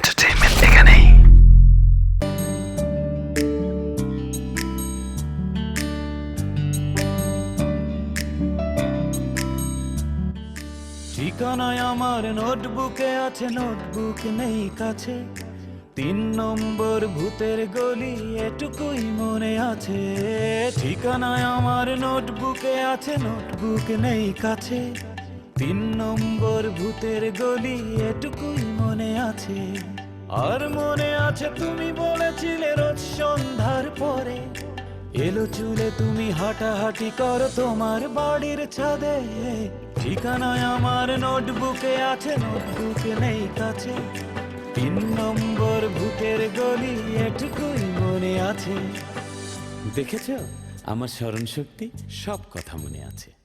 Entertainment এখানেই ঠিকানায় আমার নোটবুকে আছে নোটবুক নেই কাছে। তিন নম্বর ভূতের গলি, এটুকুই মনে আছে। ঠিকানায় আমার নোটবুকে আছে নোটবুক নেই কাছে। তিন নম্বর ভূতের গলি এটুকুই মনে আছে। আর মনে আছে তুমি বলেছিলে রোজ সন্ধ্যার পরে। এলো চুলে তুমি হাঁটাহাঁটি করো তোমার বাড়ির ছাদে। ঠিকানায় আমার নোটবুকে আছে, নোটবুক নেই কাছে। তিন নম্বর ভূতের গলি এটুকুই মনে আছে। দেখেছ? আমার স্মরণ শক্তি সব কথা মনে আছে।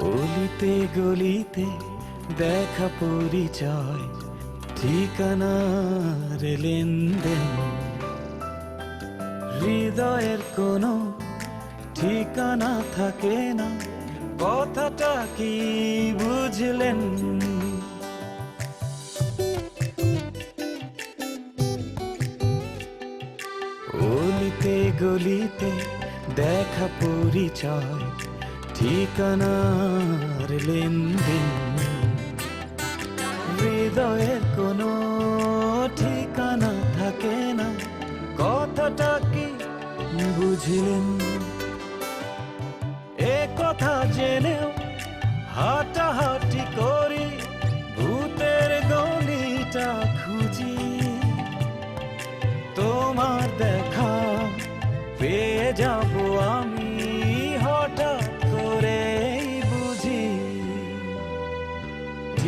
অলিতে গলিতে দেখা পরিচয়, ঠিকানার লেনদেন। হৃদয়ের কোনো ঠিকানা থাকে না, কথাটা কি বুঝলেন? অলিতে গলিতে দেখা পরিচয় ঠিকানার লেনদেন। হৃদয়ের কোনো ঠিকানা থাকে না। কথাটা কি বুঝলেন? এ কথা জেনেও হাঁটাহাঁটি করি, ভূতের গলিটা খুঁজি। তোমার দেখা পেয়ে যাব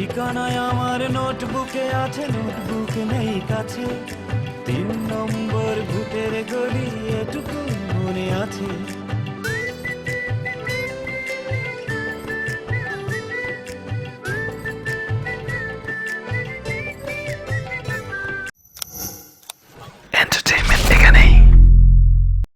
ঠিকানায় আমার নোটবুকে আছে নোটবুক নেই কাছে। তিন নম্বর ভূতের গলি এটুকু মনে আছে।